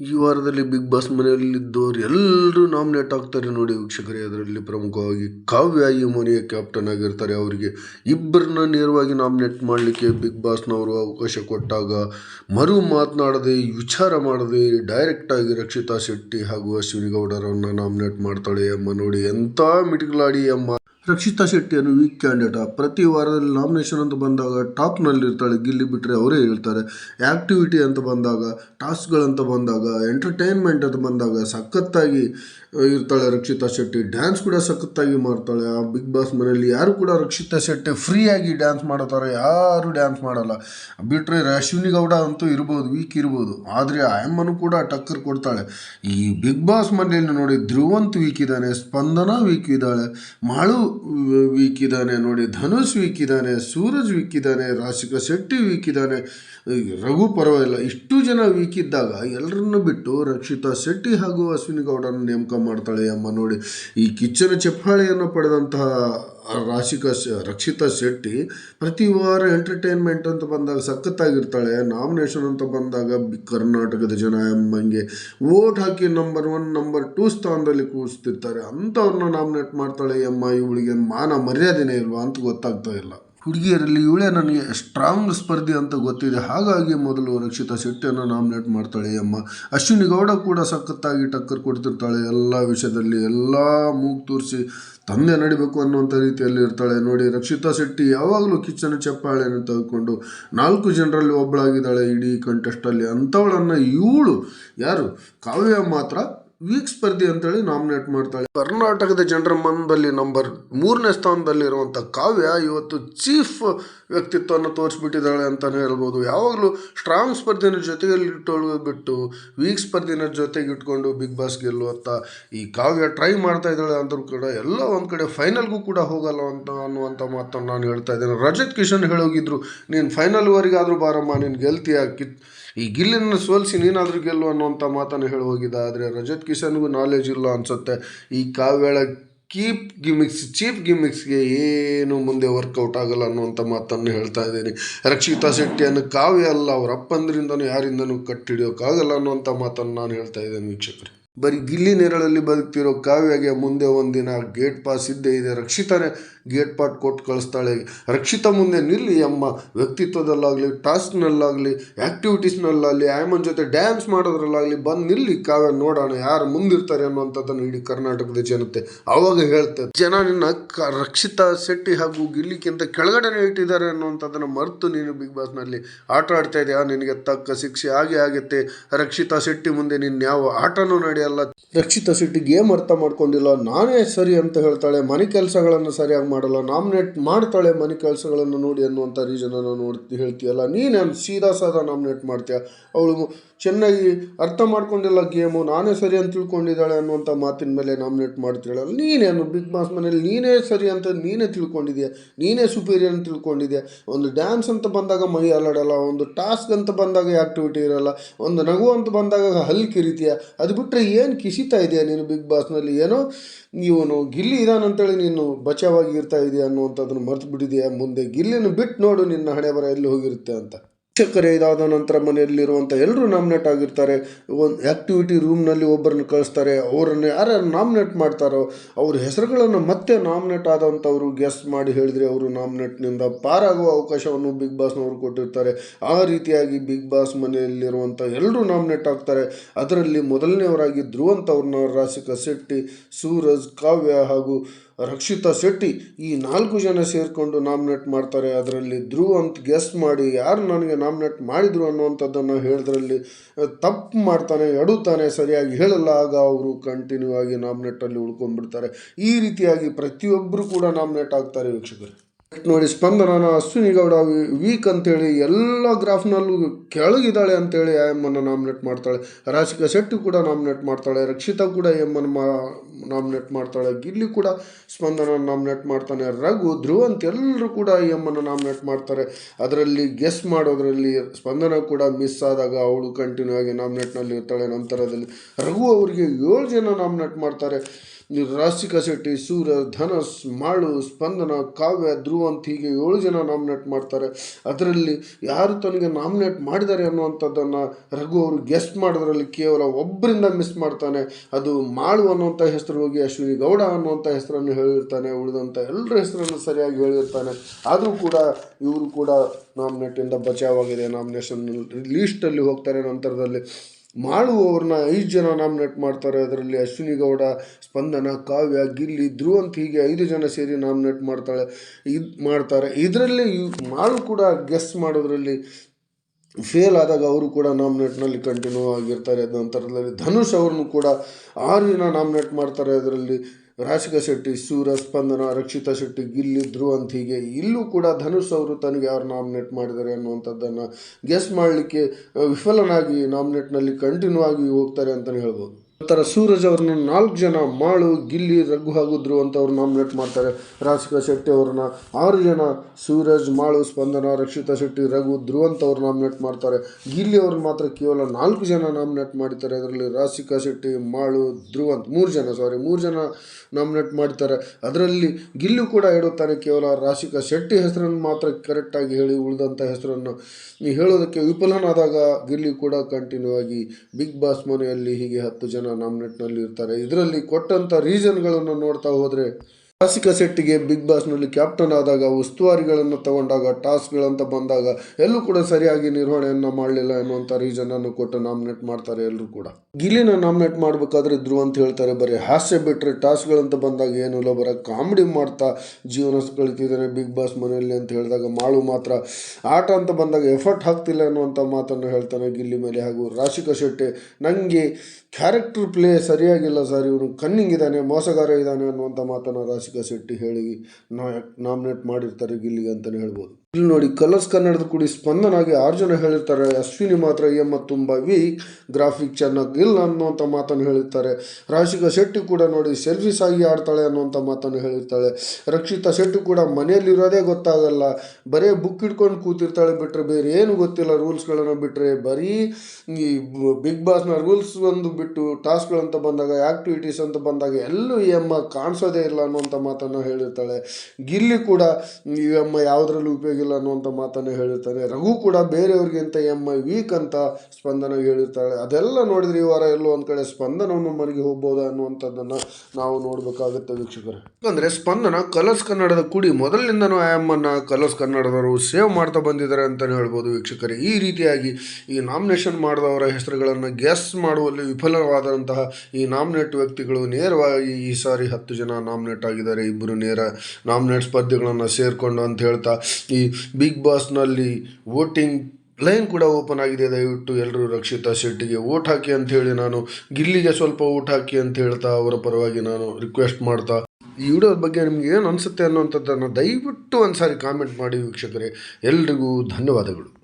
ಈ ವಾರದಲ್ಲಿ big boss ಮನೆಯಲ್ಲಿದ್ದವರು ಎಲ್ಲರೂ ನಾಮಿನೇಟ್ ಆಗ್ತಾರೆ ನೋಡಿ ವೀಕ್ಷಕರೇ. ಅದರಲ್ಲಿ ಪ್ರಮುಖವಾಗಿ ಕಾವ್ಯ ಈ ಮನೆಯ ಕ್ಯಾಪ್ಟನ್ ಆಗಿರ್ತಾರೆ. ಅವರಿಗೆ ಇಬ್ಬರನ್ನ ನೇರವಾಗಿ ನಾಮಿನೇಟ್ ಮಾಡಲಿಕ್ಕೆ ಬಿಗ್ ಬಾಸ್ನವರು ಅವಕಾಶ ಕೊಟ್ಟಾಗ ಮರು ಮಾತನಾಡದೆ ವಿಚಾರ ಮಾಡದೆ ಡೈರೆಕ್ಟಾಗಿ ರಕ್ಷಿತಾ ಶೆಟ್ಟಿ ಹಾಗೂ ಅಶ್ವಿನಿ ಗೌಡರನ್ನು ನಾಮಿನೇಟ್ ಮಾಡ್ತಾಳೆ. ಅಮ್ಮ ನೋಡಿ ಎಂಥ ಮಿಟಿಗಳಾಡಿ ಅಮ್ಮ. ರಕ್ಷಿತಾ ಶೆಟ್ಟಿಯನ್ನು ವೀಕ್ ಕ್ಯಾಂಡಿಡೇಟ್ ಪ್ರತಿ ವಾರದಲ್ಲಿ ನಾಮಿನೇಷನ್ ಅಂತ ಬಂದಾಗ ಟಾಪ್ನಲ್ಲಿರ್ತಾಳೆ ಗಿಲ್ಲಿ ಬಿಟ್ಟರೆ ಅವರೇ ಹೇಳ್ತಾರೆ. ಆ್ಯಕ್ಟಿವಿಟಿ ಅಂತ ಬಂದಾಗ ಟಾಸ್ಕ್ಗಳಂತ ಬಂದಾಗ ಎಂಟರ್ಟೈನ್ಮೆಂಟ್ ಅಂತ ಬಂದಾಗ ಸಖತ್ತಾಗಿ ಇರ್ತಾಳೆ ರಕ್ಷಿತಾ ಶೆಟ್ಟಿ. ಡ್ಯಾನ್ಸ್ ಕೂಡ ಸಖತ್ತಾಗಿ ಮಾಡ್ತಾಳೆ. ಆ ಬಿಗ್ ಬಾಸ್ ಮನೆಯಲ್ಲಿ ಯಾರು ಕೂಡ ರಕ್ಷಿತಾ ಶೆಟ್ಟಿ ಫ್ರೀಯಾಗಿ ಡ್ಯಾನ್ಸ್ ಮಾಡೋತಾರೆ. ಯಾರು ಡ್ಯಾನ್ಸ್ ಮಾಡಲ್ಲ. ಬಿಟ್ಟರೆ ಅಶ್ವಿನಿ ಗೌಡ ಅಂತೂ ಇರ್ಬೋದು ವೀಕ್ ಇರ್ಬೋದು. ಆದರೆ ಆಯಮ್ಮನೂ ಕೂಡ ಟಕ್ಕರ್ ಕೊಡ್ತಾಳೆ. ಈ ಬಿಗ್ ಬಾಸ್ ಮನೆಯಲ್ಲಿ ನೋಡಿ ಧ್ರುವಂತ್ ವೀಕ್ ಇದ್ದಾನೆ, ಸ್ಪಂದನ ವೀಕ್ ಇದ್ದಾಳೆ. ಮಾಳು ವೀಕ್ ಇದ್ದಾನೆ ನೋಡಿ ಧನುಷ್ ವೀಕ್ ಇದ್ದಾನೆ ಸೂರಜ್ ವೀಕ್ ಇದ್ದಾನೆ ರಾಶಿಕಾ ಶೆಟ್ಟಿ ವೀಕ್ ಇದ್ದಾನೆ ರಘು ಪರವಾಗಿಲ್ಲ, ಇಷ್ಟು ಜನ ವೀಕ್ ಇದ್ದಾಗ ಎಲ್ಲರನ್ನು ಬಿಟ್ಟು ರಕ್ಷಿತಾ ಶೆಟ್ಟಿ ಹಾಗೂ ಅಶ್ವಿನಿ ಗೌಡರನ್ನು ನೇಮಕ ಮಾಡ್ತಾಳೆ ಅಮ್ಮ ನೋಡಿ. ಈ ಕಿಚ್ಚನ ಚಪ್ಪಾಳೆಯನ್ನು ಪಡೆದಂತಹ ರಾಶಿಕಾ ರಕ್ಷಿತಾ ಶೆಟ್ಟಿ ಪ್ರತಿ ವಾರ ಎಂಟರ್ಟೈನ್ಮೆಂಟ್ ಅಂತ ಬಂದಾಗ ಸಖತ್ತಾಗಿರ್ತಾಳೆ ನಾಮಿನೇಷನ್ ಅಂತ ಬಂದಾಗ ಕರ್ನಾಟಕದ ಜನ ಎಂಬಂಗೆ ವೋಟ್ ಹಾಕಿ ನಂಬರ್ ಒನ್ ನಂಬರ್ ಟೂ ಸ್ಥಾನದಲ್ಲಿ ಕೂರಿಸ್ತಿರ್ತಾರೆ. ಅಂಥವ್ರನ್ನ ನಾಮಿನೇಟ್ ಮಾಡ್ತಾಳೆ ಅಮ್ಮ ಇವಳಿಗೆ ಮಾನ ಮರ್ಯಾದೆನೇ ಇಲ್ವಾ ಅಂತ ಗೊತ್ತಾಗ್ತಾ ಇಲ್ಲ. ಹುಡುಗಿಯರಲ್ಲಿ ಇವಳೇ ನನಗೆ ಸ್ಟ್ರಾಂಗ್ ಸ್ಪರ್ಧಿ ಅಂತ ಗೊತ್ತಿದೆ. ಹಾಗಾಗಿ ಮೊದಲು ರಕ್ಷಿತಾ ಶೆಟ್ಟಿಯನ್ನು ನಾಮಿನೇಟ್ ಮಾಡ್ತಾಳೆ ಅಮ್ಮ. ಅಶ್ವಿನಿ ಗೌಡ ಕೂಡ ಸಖತ್ತಾಗಿ ಟಕ್ಕರ್ ಕೊಡ್ತಿರ್ತಾಳೆ. ಎಲ್ಲ ವಿಷಯದಲ್ಲಿ ಎಲ್ಲ ಮೂಗು ತೋರಿಸಿ ತಂದೆ ನಡಿಬೇಕು ಅನ್ನುವಂಥ ರೀತಿಯಲ್ಲಿ ಇರ್ತಾಳೆ. ನೋಡಿ, ರಕ್ಷಿತಾ ಶೆಟ್ಟಿ ಯಾವಾಗಲೂ ಕಿಚ್ಚನ ಚಪ್ಪಾಳೆಯನ್ನು ತೆಗೆದುಕೊಂಡು ನಾಲ್ಕು ಜನರಲ್ಲಿ ಒಬ್ಬಳಾಗಿದ್ದಾಳೆ ಇಡೀ ಕಂಟೆಸ್ಟಲ್ಲಿ ಅಂಥವಳನ್ನು ಇವಳು ಯಾರು? ಕಾವ್ಯ ಮಾತ್ರ ವೀಕ್ ಸ್ಪರ್ಧಿ ಅಂತೇಳಿ ನಾಮಿನೇಟ್ ಮಾಡ್ತಾಳೆ ಕರ್ನಾಟಕದ ಜನರ ಮನದಲ್ಲಿ ನಂಬರ್ ಮೂರನೇ ಸ್ಥಾನದಲ್ಲಿರುವಂಥ ಕಾವ್ಯ ಇವತ್ತು ಚೀಫ್ ವ್ಯಕ್ತಿತ್ವವನ್ನು ತೋರಿಸ್ಬಿಟ್ಟಿದ್ದಾಳೆ ಅಂತಲೇ ಹೇಳ್ಬೋದು. ಯಾವಾಗಲೂ ಸ್ಟ್ರಾಂಗ್ ಸ್ಪರ್ಧೆನ ಜೊತೆಯಲ್ಲಿ ಇಟ್ಟುಬಿಟ್ಟು ವೀಕ್ ಸ್ಪರ್ಧೆನ ಜೊತೆಗೆ ಇಟ್ಕೊಂಡು ಬಿಗ್ ಬಾಸ್ ಗೆಲ್ಲುವಂಥ ಈ ಕಾವ್ಯ ಟ್ರೈ ಮಾಡ್ತಾ ಇದ್ದಾಳೆ ಅಂದ್ರೂ ಕೂಡ ಎಲ್ಲ ಒಂದು ಕಡೆ ಫೈನಲ್ಗೂ ಕೂಡ ಹೋಗಲ್ಲ ಅಂತ ಅನ್ನುವಂಥ ಮಾತನ್ನು ನಾನು ಹೇಳ್ತಾ ಇದ್ದೇನೆ. ರಜತ್ ಕಿಶನ್ ಹೇಳೋಗಿದ್ರು, ನೀನು ಫೈನಲ್ವರೆಗಾದರೂ ಬಾರಮ್ಮ, ನೀನು ಗೆಲ್ತೀಯ, ಕಿತ್ ಈ ಗಿಲ್ಲಿನ ಸೋಲಿಸಿ ನೀನಾದರೂ ಗೆಲ್ಲು ಅನ್ನುವಂಥ ಮಾತನ್ನು ಹೇಳಿ ಹೋಗಿದ್ದ, ಆದರೆ ರಜತ್ ಕಿಶನ್ಗೂ ನಾಲೆಜ್ ಇಲ್ಲ ಅನಿಸುತ್ತೆ. ಈ ಕಾವ್ಯಳ ಕೀಪ್ ಗಿಮಿಕ್ಸ್ ಚೀಪ್ ಗಿಮಿಕ್ಸ್ಗೆ ಏನು ಮುಂದೆ ವರ್ಕೌಟ್ ಆಗಲ್ಲ ಅನ್ನುವಂಥ ಮಾತನ್ನು ಹೇಳ್ತಾ ಇದ್ದೀನಿ. ರಕ್ಷಿತಾ ಶೆಟ್ಟಿಯನ್ನು ಕಾವ್ಯ ಅಲ್ಲ, ಅವ್ರ ಅಪ್ಪಂದ್ರಿಂದನೂ ಯಾರಿಂದನೂ ಕಟ್ಟಿಡಿಯೋಕ್ಕಾಗಲ್ಲ ಅನ್ನುವಂಥ ಮಾತನ್ನು ನಾನು ಹೇಳ್ತಾ ಇದ್ದೇನೆ ವೀಕ್ಷಕರೇ. ಬರೀ ಗಿಲ್ಲಿ ನೆರಳಲ್ಲಿ ಬದುಕ್ತಿರೋ ಕಾವ್ಯಗೆ ಮುಂದೆ ಒಂದಿನ ಗೇಟ್ ಪಾಸ್ ಇದ್ದೇ ಇದೆ. ರಕ್ಷಿತಾನೇ ಗೇಟ್ ಪಾಟ್ ಕೊಟ್ಟು ಕಳಿಸ್ತಾಳೆ. ರಕ್ಷಿತಾ ಮುಂದೆ ನಿಲ್ಲಿ ಅಮ್ಮ. ವ್ಯಕ್ತಿತ್ವದಲ್ಲಾಗಲಿ ಟಾಸ್ಕ್ನಲ್ಲಾಗಲಿ ಆ್ಯಕ್ಟಿವಿಟೀಸ್ನಲ್ಲಾಗಲಿ ಆಯಮ್ಮನ ಜೊತೆ ಡ್ಯಾನ್ಸ್ ಮಾಡೋದ್ರಲ್ಲಾಗಲಿ ಬಂದು ನಿಲ್ಲಿ ಕಾವ್ಯ ನೋಡೋಣ. ಯಾರು ಮುಂದಿರ್ತಾರೆ ಅನ್ನುವಂಥದ್ದನ್ನು ಇಡೀ ಕರ್ನಾಟಕದ ಜನತೆ ಆವಾಗ ಹೇಳ್ತಾರೆ ಜನ ನಿನ್ನ ಕ, ರಕ್ಷಿತಾ ಶೆಟ್ಟಿ ಹಾಗೂ ಗಿಲ್ಲಿಕ್ಕಿಂತ ಕೆಳಗಡೆನೇ ಇಟ್ಟಿದ್ದಾರೆ ಅನ್ನುವಂಥದ್ದನ್ನು ಮರೆತು ನೀನು ಬಿಗ್ ಬಾಸ್ನಲ್ಲಿ ಆಟ ಆಡ್ತಾ ಇದೆಯಾ? ನಿನಗೆ ತಕ್ಕ ಶಿಕ್ಷೆ ಆಗಿ ಆಗುತ್ತೆ. ರಕ್ಷಿತಾ ಶೆಟ್ಟಿ ಮುಂದೆ ನಿನ್ನ ಯಾವ ಆಟನೂ ನಡೆಯಲ್ಲ. ರಕ್ಷಿತಾ ಶೆಟ್ಟಿ ಗೇಮ್ ಅರ್ಥ ಮಾಡ್ಕೊಂಡಿಲ್ಲ. ನಾನೇ ಸರಿ ಅಂತ ಹೇಳ್ತಾಳೆ. ಮನೆ ಕೆಲಸಗಳನ್ನು ಸರಿಯಾಗಿ ಮಾಡಲ್ಲ ನಾಮಿನೇಟ್ ಮಾಡ್ತಾಳೆ ಮನೆ ಕೆಲಸಗಳನ್ನು ನೋಡಿ ಅನ್ನುವಂಥ ರೀಸನನ್ನು ನೋಡಿ, ಹೇಳ್ತೀಯಲ್ಲ. ನೀನು ಸೀದಾ ಸಾದಾ ನಾಮಿನೇಟ್ ಮಾಡ್ತೀಯ? ಅವಳು ಚೆನ್ನಾಗಿ ಅರ್ಥ ಮಾಡ್ಕೊಂಡಿಲ್ಲ ಗೇಮು, ನಾನೇ ಸರಿ ಅಂತ ತಿಳ್ಕೊಂಡಿದ್ದಾಳೆ ಅನ್ನುವಂಥ ಮಾತಿನ ಮೇಲೆ ನಾಮಿನೇಟ್ ಮಾಡ್ತಿರಲ್ಲ ನೀನೇನು ಬಿಗ್ ಬಾಸ್ ಮನೇಲಿ ನೀನೇ ಸರಿ ಅಂತ ನೀನೇ ತಿಳ್ಕೊಂಡಿದ್ಯಾ? ನೀನೇ ಸುಪೀರಿಯರ್ ಅಂತ ತಿಳ್ಕೊಂಡಿದ್ಯಾ? ಒಂದು ಡ್ಯಾನ್ಸ್ ಅಂತ ಬಂದಾಗ ಮೈ ಅಲ್ಲಾಡಲ್ಲ, ಒಂದು ಟಾಸ್ಕ್ ಅಂತ ಬಂದಾಗ ಆ್ಯಕ್ಟಿವಿಟಿ ಇರಲ್ಲ, ಒಂದು ನಗು ಅಂತ ಬಂದಾಗ ಹಲ್ ಕಿರಿತೀಯ? ಅದು ಬಿಟ್ಟರೆ ಏನು ಕಿಸಿತಾ ಇದೆಯಾ ನೀನು ಬಿಗ್ ಬಾಸ್ನಲ್ಲಿ? ಏನೋ ಇವನು ಗಿಲ್ಲಿ ಇದಾನಂತೇಳಿ ನೀನು ಬಚಾವಾಗಿ ಇರ್ತಾ ಇದೆಯಾ ಅನ್ನುವಂಥದ್ದನ್ನು ಮರ್ತು ಬಿಟ್ಟಿದೆಯಾ ಮುಂದೆ ಗಿಲ್ಲಿನ ಬಿಟ್ಟು ನೋಡು, ನಿನ್ನ ಹಣೆ ಬರ ಎಲ್ಲಿ ಹೋಗಿರುತ್ತೆ ಅಂತ. ಶಿಕ್ಷಕರೇ ಇದಾದ ನಂತರ ಮನೆಯಲ್ಲಿರುವಂಥ ಎಲ್ಲರೂ ನಾಮಿನೇಟ್ ಆಗಿರ್ತಾರೆ. ಒಂದು ಆ್ಯಕ್ಟಿವಿಟಿ ರೂಮ್ನಲ್ಲಿ ಒಬ್ಬರನ್ನು ಕಳಿಸ್ತಾರೆ. ಅವರನ್ನು ಯಾರ್ಯಾರು ನಾಮಿನೇಟ್ ಮಾಡ್ತಾರೋ ಅವ್ರ ಹೆಸರುಗಳನ್ನು ಮತ್ತೆ ನಾಮಿನೇಟ್ ಆದಂಥವ್ರು ಗೆಸ್ ಮಾಡಿ ಹೇಳಿದರೆ ಅವರು ನಾಮಿನೇಟ್ನಿಂದ ಪಾರಾಗುವ ಅವಕಾಶವನ್ನು ಬಿಗ್ ಬಾಸ್ನವರು ಕೊಟ್ಟಿರ್ತಾರೆ. ಆ ರೀತಿಯಾಗಿ ಬಿಗ್ ಬಾಸ್ ಮನೆಯಲ್ಲಿರುವಂಥ ಎಲ್ಲರೂ ನಾಮಿನೇಟ್ ಆಗ್ತಾರೆ. ಅದರಲ್ಲಿ ಮೊದಲನೆಯವರಾಗಿ ಧ್ರುವಂತವ್ರನ್ನ ರಾಸಿಕಾ ಶೆಟ್ಟಿ, ಸೂರಜ್, ಕಾವ್ಯ ಹಾಗೂ ರಕ್ಷಿತಾ ಶೆಟ್ಟಿ ಈ ನಾಲ್ಕು ಜನ ಸೇರಿಕೊಂಡು ನಾಮಿನೇಟ್ ಮಾಡ್ತಾರೆ, ಅದರಲ್ಲಿ ಧ್ರುವ್ ಅಂತ ಗೆಸ್ ಮಾಡಿ ಯಾರು ನನಗೆ ನಾಮಿನೇಟ್ ಮಾಡಿದ್ರು ಅನ್ನುವಂಥದ್ದನ್ನು ಹೇಳಿದ್ರಲ್ಲಿ ತಪ್ಪು ಮಾಡ್ತಾನೆ ಎಡುತ್ತಾನೆ ಸರಿಯಾಗಿ ಹೇಳಲ್ಲ, ಆಗ ಅವರು ಕಂಟಿನ್ಯೂ ಆಗಿ ನಾಮಿನೇಟಲ್ಲಿ ಉಳ್ಕೊಂಡ್ಬಿಡ್ತಾರೆ. ಈ ರೀತಿಯಾಗಿ ಪ್ರತಿಯೊಬ್ಬರು ಕೂಡ ನಾಮಿನೇಟ್ ಆಗ್ತಾರೆ ವೀಕ್ಷಕರು. ನೋಡಿ, ಸ್ಪಂದನನ ಅಶ್ವಿನಿ ಗೌಡ ವೀಕ್ ಅಂತೇಳಿ ಎಲ್ಲ ಗ್ರಾಫ್ನಲ್ಲೂ ಕೆಳಗಿದ್ದಾಳೆ ಅಂತೇಳಿ ಎಮ್ಮನ್ನು ನಾಮಿನೇಟ್ ಮಾಡ್ತಾಳೆ. ರಾಶಿಕಾ ಶೆಟ್ಟಿ ಕೂಡ ನಾಮಿನೇಟ್ ಮಾಡ್ತಾಳೆ. ರಕ್ಷಿತಾ ಕೂಡ ಎಮ್ಮನ್ನು ಮಾ ನಾಮಿನೇಟ್ ಮಾಡ್ತಾಳೆ. ಗಿಲ್ಲಿ ಕೂಡ ಸ್ಪಂದನ ನಾಮಿನೇಟ್ ಮಾಡ್ತಾನೆ. ರಘು, ಧ್ರುವ ಅಂತ ಎಲ್ಲರೂ ಕೂಡ ಎಮ್ಮನ್ನು ನಾಮಿನೇಟ್ ಮಾಡ್ತಾರೆ. ಅದರಲ್ಲಿ ಗೆಸ್ ಮಾಡೋದರಲ್ಲಿ ಸ್ಪಂದನ ಕೂಡ ಮಿಸ್ ಆದಾಗ ಅವಳು ಕಂಟಿನ್ಯೂ ಆಗಿ ನಾಮಿನೇಟ್ನಲ್ಲಿ ಇರ್ತಾಳೆ ನಂತರದಲ್ಲಿ ರಘು ಅವರಿಗೆ ಏಳು ಜನ ನಾಮಿನೇಟ್ ಮಾಡ್ತಾರೆ. ರಾಶಿಕಾ ಶೆಟ್ಟಿ ಸೂರ್ಯ ಧನಸ್, ಮಾಳು, ಸ್ಪಂದನ, ಕಾವ್ಯ ಧ್ರುವ ಅಂತ ಹೀಗೆ ಏಳು ಜನ ನಾಮಿನೇಟ್ ಮಾಡ್ತಾರೆ. ಅದರಲ್ಲಿ ಯಾರು ತನಗೆ ನಾಮಿನೇಟ್ ಮಾಡಿದ್ದಾರೆ ಅನ್ನುವಂಥದ್ದನ್ನು ರಘು ಅವರು ಗೆಸ್ಟ್ ಮಾಡೋದ್ರಲ್ಲಿ ಕೇವಲ ಒಬ್ಬರಿಂದ ಮಿಸ್ ಮಾಡ್ತಾನೆ. ಅದು ಮಾಳು ಅನ್ನುವಂಥ ಹೆಸರು ಹೋಗಿ ಅಶ್ವಿನಿ ಗೌಡ ಅನ್ನುವಂಥ ಹೆಸರನ್ನು ಹೇಳಿರ್ತಾನೆ, ಉಳಿದಂಥ ಎಲ್ಲರ ಹೆಸರನ್ನು ಸರಿಯಾಗಿ ಹೇಳಿರ್ತಾನೆ. ಆದರೂ ಕೂಡ ಇವರು ಕೂಡ ನಾಮಿನೇಟಿಂದ ಬಚಾವಾಗಿದೆ ನಾಮಿನೇಷನ್ ಲೀಸ್ಟಲ್ಲಿ ಹೋಗ್ತಾರೆ ನಂತರದಲ್ಲಿ. ಮಾಳು ಅವ್ರನ್ನ ಐದು ಜನ ನಾಮಿನೇಟ್ ಮಾಡ್ತಾರೆ. ಅದರಲ್ಲಿ ಅಶ್ವಿನಿ ಗೌಡ, ಸ್ಪಂದನ, ಕಾವ್ಯ, ಗಿಲ್ಲಿ, ಧ್ರುವ ಅಂತ ಹೀಗೆ ಐದು ಜನ ಸೇರಿ ನಾಮಿನೇಟ್ ಮಾಡ್ತಾಳೆ. ಇದು ಮಾಡ್ತಾರೆ. ಇದರಲ್ಲಿ ಮಾಳು ಕೂಡ ಗೆಸ್ ಮಾಡೋದ್ರಲ್ಲಿ ಫೇಲ್ ಆದಾಗ ಅವರು ಕೂಡ ನಾಮಿನೇಟ್ನಲ್ಲಿ ಕಂಟಿನ್ಯೂ ಆಗಿರ್ತಾರೆ. ನಂತರದಲ್ಲಿ ಧನುಷ್ ಅವ್ರನ್ನೂ ಕೂಡ ಆರು ಜನ ನಾಮಿನೇಟ್ ಮಾಡ್ತಾರೆ. ಅದರಲ್ಲಿ ರಾಶಿಕಾ ಶೆಟ್ಟಿ, ಸೂರ, ಸ್ಪಂದನ, ರಕ್ಷಿತ ಶೆಟ್ಟಿ, ಗಿಲ್ಲಿ ಅಂತ ಹೀಗೆ. ಇಲ್ಲೂ ಕೂಡ ಧನುಷ್ ಅವರು ತನಗೆ ಯಾರು ನಾಮಿನೇಟ್ ಮಾಡಿದ್ದಾರೆ ಅನ್ನುವಂಥದ್ದನ್ನು ಗೆಸ್ ಮಾಡಲಿಕ್ಕೆ ವಿಫಲನಾಗಿ ನಾಮಿನೇಟ್ನಲ್ಲಿ ಕಂಟಿನ್ಯೂ ಆಗಿ ಹೋಗ್ತಾರೆ ಅಂತಲೇ ಹೇಳ್ಬೋದು. ನಂತರ ಸೂರಜ್ ಅವ್ರನ್ನ ನಾಲ್ಕು ಜನ ಮಾಳು, ಗಿಲ್ಲಿ, ರಘು ಹಾಗೂ ಧ್ರುವ ಅಂತ ಅವ್ರು ನಾಮಿನೇಟ್ ಮಾಡ್ತಾರೆ. ರಾಶಿಕಾ ಶೆಟ್ಟಿ ಅವ್ರನ್ನ ಆರು ಜನ, ಸೂರಜ್, ಮಾಳು, ಸ್ಪಂದನ, ರಕ್ಷಿತಾ ಶೆಟ್ಟಿ, ರಘು, ಧ್ರುವ ಅಂತ ಅವ್ರು ನಾಮಿನೇಟ್ ಮಾಡ್ತಾರೆ. ಗಿಲ್ಲಿ ಅವ್ರನ್ನ ಮಾತ್ರ ಕೇವಲ ನಾಲ್ಕು ಜನ ನಾಮಿನೇಟ್ ಮಾಡಿದ್ದಾರೆ. ಅದರಲ್ಲಿ ರಾಶಿಕಾ ಶೆಟ್ಟಿ, ಮಾಳು, ಧ್ರುವ ಅಂತ ಮೂರು ಜನ ಸಾರಿ ಮೂರು ಜನ ನಾಮಿನೇಟ್ ಮಾಡ್ತಾರೆ ಅದರಲ್ಲಿ ಗಿಲ್ಲು ಕೂಡ ಹೇಳುತ್ತಾನೆ, ಕೇವಲ ರಾಶಿಕಾ ಶೆಟ್ಟಿ ಹೆಸರನ್ನು ಮಾತ್ರ ಕರೆಕ್ಟಾಗಿ ಹೇಳಿ ಉಳಿದಂಥ ಹೆಸರನ್ನು. ಹೇಳೋದಕ್ಕೆ ವಿಫಲನಾದಾಗ ಗಿಲ್ಲಿ ಕೂಡ ಕಂಟಿನ್ಯೂ ಆಗಿ ಬಿಗ್ ಬಾಸ್ ಮನೆಯಲ್ಲಿ ಹೀಗೆ ಹತ್ತು ಜನ ನಾಮಿನೇಟ್ನಲ್ಲಿ ಇರ್ತಾರೆ. ಇದರಲ್ಲಿ ಕೊಟ್ಟಂಥ ರೀಸನ್ಗಳನ್ನು ನೋಡ್ತಾ ಹೋದರೆ ರಾಶಿಕಾ ಶೆಟ್ಟಿಗೆ ಬಿಗ್ ಬಾಸ್ನಲ್ಲಿ ಕ್ಯಾಪ್ಟನ್ ಆದಾಗ ಉಸ್ತುವಾರಿಗಳನ್ನು ತಗೊಂಡಾಗ ಟಾಸ್ಕ್ಗಳಂತ ಬಂದಾಗ ಎಲ್ಲೂ ಕೂಡ ಸರಿಯಾಗಿ ನಿರ್ವಹಣೆಯನ್ನು ಮಾಡಲಿಲ್ಲ ಎನ್ನುವಂಥ ರೀಸನನ್ನು ಕೊಟ್ಟು ನಾಮಿನೇಟ್ ಮಾಡ್ತಾರೆ ಎಲ್ಲರೂ ಕೂಡ. ಗಿಲ್ಲಿನ ನಾಮಿನೇಟ್ ಮಾಡಬೇಕಾದ್ರೆ ಧ್ರುವ ಅಂತ ಹೇಳ್ತಾರೆ, ಬರೀ ಹಾಸ್ಯ ಬಿಟ್ಟರೆ ಟಾಸ್ಕ್ಗಳಂತ ಬಂದಾಗ ಏನಿಲ್ಲ ಬರೋ ಕಾಮಿಡಿ ಮಾಡ್ತಾ ಜೀವನ ಕಳಿತಿದ್ದಾನೆ ಬಿಗ್ ಬಾಸ್ ಮನೆಯಲ್ಲಿ ಅಂತ ಹೇಳಿದಾಗ ಮಾಳು ಮಾತ್ರ ಆಟ ಅಂತ ಬಂದಾಗ ಎಫರ್ಟ್ ಹಾಕ್ತಿಲ್ಲ ಅನ್ನುವಂಥ ಮಾತನ್ನು ಹೇಳ್ತಾನೆ ಗಿಲ್ಲಿ ಮೇಲೆ. ಹಾಗೂ ರಾಶಿಕ ಶೆಟ್ಟಿ ನನಗೆ ಕ್ಯಾರೆಕ್ಟರ್ ಪ್ಲೇ ಸರಿಯಾಗಿಲ್ಲ ಸರ್ ಇವನು ಕನ್ನಿಂಗ್ ಇದ್ದಾನೆ, ಮೋಸಗಾರ ಇದ್ದಾನೆ ಅನ್ನುವಂಥ ಮಾತನ್ನು ರಾಶಿಕಾ ಶೆಟ್ಟಿ ಹೇಳಿ ನಾಮಿನೇಟ್ ಮಾಡಿರ್ತಾರೆ ಗಿಲ್ಲಿಗೆ ಅಂತಲೇ ಹೇಳ್ಬೋದು. ಇಲ್ಲಿ ನೋಡಿ, ಕಲರ್ಸ್ ಕನ್ನಡದ ಕುಡಿ ಸ್ಪಂದನಾಗಿ ಆರು ಜನ ಹೇಳಿರ್ತಾರೆ, ಅಶ್ವಿನಿ ಮಾತ್ರ ಎಮ್ಮ ತುಂಬ ವೀಕ್ ಗ್ರಾಫಿಕ್ ಚೆನ್ನಾಗಿಲ್ಲ ಅನ್ನುವಂಥ ಮಾತನ್ನು ಹೇಳಿರ್ತಾರೆ. ರಾಶಿಕಾ ಶೆಟ್ಟಿ ಕೂಡ ನೋಡಿ ಸೆಲ್ಫಿಸ್ ಆಗಿ ಆಡ್ತಾಳೆ ಅನ್ನುವಂಥ ಮಾತನ್ನು ಹೇಳಿರ್ತಾಳೆ. ರಕ್ಷಿತಾ ಶೆಟ್ಟಿ ಕೂಡ ಮನೆಯಲ್ಲಿರೋದೇ ಗೊತ್ತಾಗಲ್ಲ. ಬರೀ ಬುಕ್ ಹಿಡ್ಕೊಂಡು ಕೂತಿರ್ತಾಳೆ ಬಿಟ್ಟರೆ ಬೇರೆ ಏನು ಗೊತ್ತಿಲ್ಲ ರೂಲ್ಸ್ಗಳನ್ನು ಬಿಟ್ಟರೆ ಬರೀ ಈ ಬಿಗ್ ಬಾಸ್ನ ರೂಲ್ಸ್ ಒಂದು ಬಿಟ್ಟು ಟಾಸ್ಕ್ಗಳಂತ ಬಂದಾಗ ಆ್ಯಕ್ಟಿವಿಟೀಸ್ ಅಂತ ಬಂದಾಗ ಎಲ್ಲೂ ಈ ಅಮ್ಮ ಕಾಣಿಸೋದೇ ಇಲ್ಲ ಅನ್ನುವಂಥ ಮಾತನ್ನು ಹೇಳಿರ್ತಾಳೆ. ಗಿಲ್ಲಿ ಕೂಡ ಈ ಅಮ್ಮ ಯಾವುದರಲ್ಲೂ ಉಪಯೋಗ ಇಲ್ಲ ಅನ್ನುವಂಥ ಮಾತನ್ನು ಹೇಳಿರ್ತಾರೆ. ರಘು ಕೂಡ ಬೇರೆಯವ್ರಿಗಿಂತ ಎಮ್ಮ ವೀಕ್ ಅಂತ ಸ್ಪಂದನ ಹೇಳಿರ್ತಾಳೆ. ಅದೆಲ್ಲ ನೋಡಿದ್ರೆ ಈ ವಾರ ಎಲ್ಲೋ ಒಂದು ಕಡೆ ಸ್ಪಂದನವನ್ನು ಮನೆಗೆ ಹೋಗ್ಬೋದಾ ಅನ್ನುವಂಥದ್ದನ್ನು ನಾವು ನೋಡಬೇಕಾಗುತ್ತೆ ವೀಕ್ಷಕರೇ. ಅಂದರೆ ಸ್ಪಂದನ ಕಲರ್ಸ್ ಕನ್ನಡದ ಕುಡಿ ಮೊದಲಿನಿಂದನೂ ಆ ಎಮ್ಮನ್ನು ಕಲರ್ಸ್ ಕನ್ನಡದವರು ಸೇವ್ ಮಾಡ್ತಾ ಬಂದಿದ್ದಾರೆ ಅಂತಲೇ ಹೇಳ್ಬೋದು ವೀಕ್ಷಕರೇ. ಈ ರೀತಿಯಾಗಿ ಈ ನಾಮಿನೇಷನ್ ಮಾಡಿದವರ ಹೆಸರುಗಳನ್ನು ಗೆಸ್ ಮಾಡುವಲ್ಲಿ ವಿಫಲವಾದಂತಹ ಈ ನಾಮಿನೇಟ್ ವ್ಯಕ್ತಿಗಳು ನೇರವಾಗಿ ಈ ಸಾರಿ ಹತ್ತು ಜನ ನಾಮಿನೇಟ್ ಆಗಿದ್ದಾರೆ. ಇಬ್ಬರು ನೇರ ನಾಮಿನೇಟ್ ಸ್ಪರ್ಧೆಗಳನ್ನು ಸೇರಿಕೊಂಡು ಅಂತ ಹೇಳ್ತಾ ಈ ಬಿಗ್ ಬಾಸ್ನಲ್ಲಿ ವೋಟಿಂಗ್ ಲೈನ್ ಕೂಡ ಓಪನ್ ಆಗಿದೆ. ದಯವಿಟ್ಟು ಎಲ್ಲರೂ ರಕ್ಷಿತಾ ಶೆಟ್ಟಿಗೆ ಓಟ್ ಹಾಕಿ ಅಂತ ಹೇಳಿ ನಾನು ಗಿಲ್ಲಿಗೆ ಸ್ವಲ್ಪ ಓಟ್ ಹಾಕಿ ಅಂತ ಹೇಳ್ತಾ ಅವರ ಪರವಾಗಿ ನಾನು ರಿಕ್ವೆಸ್ಟ್ ಮಾಡ್ತಾ ಈ ವಿಡಿಯೋದ ಬಗ್ಗೆ ನಿಮ್ಗೆ ಏನು ಅನಿಸುತ್ತೆ ಅನ್ನೋಂಥದ್ದನ್ನು ದಯವಿಟ್ಟು ಒಂದು ಸಾರಿ ಕಾಮೆಂಟ್ ಮಾಡಿ ವೀಕ್ಷಕರೇ. ಎಲ್ರಿಗೂ ಧನ್ಯವಾದಗಳು.